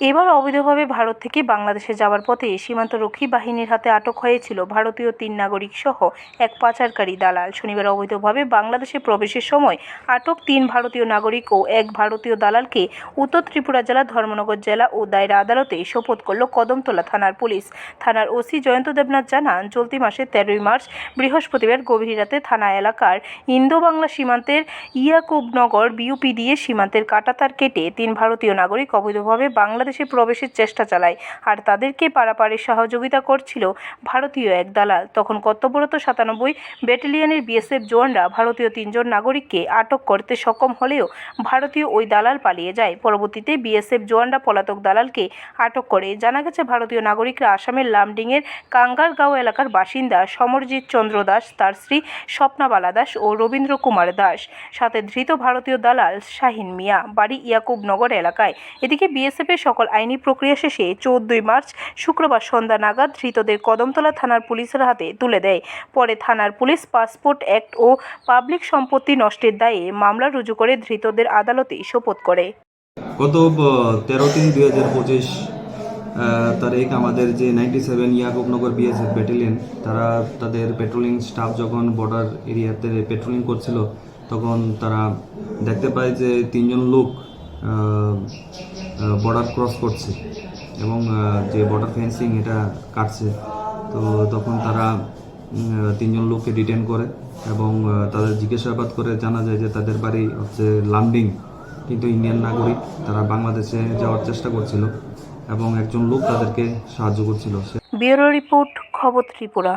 এবার অবৈধভাবে ভারত থেকে বাংলাদেশে যাওয়ার পথে সীমান্তরক্ষী বাহিনীর হাতে আটক হয়েছিল ভারতীয় তিন নাগরিক সহ এক পাচারকারী দালাল। শনিবার অবৈধভাবে বাংলাদেশে প্রবেশের সময় আটক তিন ভারতীয় নাগরিক ও এক ভারতীয় দালালকে উত্তর ত্রিপুরা জেলা, ধর্মনগর জেলা ও দায়রা আদালতে শপথ করল কদমতলা থানার পুলিশ। থানার ওসি জয়ন্ত দেবনাথ জানান, চলতি মাসের তেরোই মার্চ বৃহস্পতিবার গভীর রাতে থানা এলাকার ইন্দো বাংলা সীমান্তের ইয়াকুবনগর বিউপি দিয়ে সীমান্তের কাটাতার কেটে তিন ভারতীয় নাগরিক অবৈধভাবে বাংলাদেশে প্রবেশের চেষ্টা চালায়। আর তাদেরকে পারাপারে সহযোগিতা করছিল ভারতীয় এক দালাল। তখন কর্তব্যরত সাতানব্বই ব্যাটালিয়নের বিএসএফ জওয়ানরা ভারতীয় তিনজন নাগরিককে আটক করতে সক্ষম হলেও ভারতীয় ওই দালাল পালিয়ে যায়। পরবর্তীতে বিএসএফ জওয়ানরা পলাতক দালালকে আটক করে। জানা গেছে, ভারতীয় নাগরিকরা আসামের লামডিংয়ের কাঙ্গারগাঁও এলাকার বাসিন্দা সমরজিৎ চন্দ্র দাস, তার স্ত্রী স্বপ্নাবালা দাস ও রবীন্দ্র কুমার দাস। সাথে ধৃত ভারতীয় দালাল শাহিন মিয়া। বাড়ি ইয়াকুবনগর এলাকায়। এদিকে বিএসএফের সকল আইনি প্রক্রিয়া শেষে চৌদ্দই মার্চ শুক্রবার সন্ধ্যা নাগাদ ধৃতদের কদমতলা থানার পুলিশের হাতে তুলে দেয়। পরে থানার পুলিশ পাসপোর্ট অ্যাক্ট ও পাবলিক সম্পত্তি নষ্টের দায়ে মামলা রুজু করে ধৃতদের আদালতে শপথ করে। গত তেরো তিন দুই হাজার পঁচিশ তারিখ আমাদের যে ninety seven Yakubnagar BSF battalion, তারা তাদের পেট্রোলিং স্টাফ যখন বর্ডার এরিয়াতে পেট্রোলিং করছিল, তখন তারা দেখতে পায় যে তিনজন লোক বর্ডার ক্রস করছে এবং যে বর্ডার ফেন্সিং এটা কাটছে। তো তখন তারা তিনজন লোককে ডিটেন করে এবং তাদের জিজ্ঞাসাবাদ করে জানা যায় যে তাদের বাড়ি হচ্ছে লামডিং। কিন্তু ইন্ডিয়ান নাগরিক তারা বাংলাদেশে যাওয়ার চেষ্টা করছিল এবং একজন লোক তাদেরকে সাহায্য করছিল। ব্যুরো রিপোর্ট, খবর ত্রিপুরা।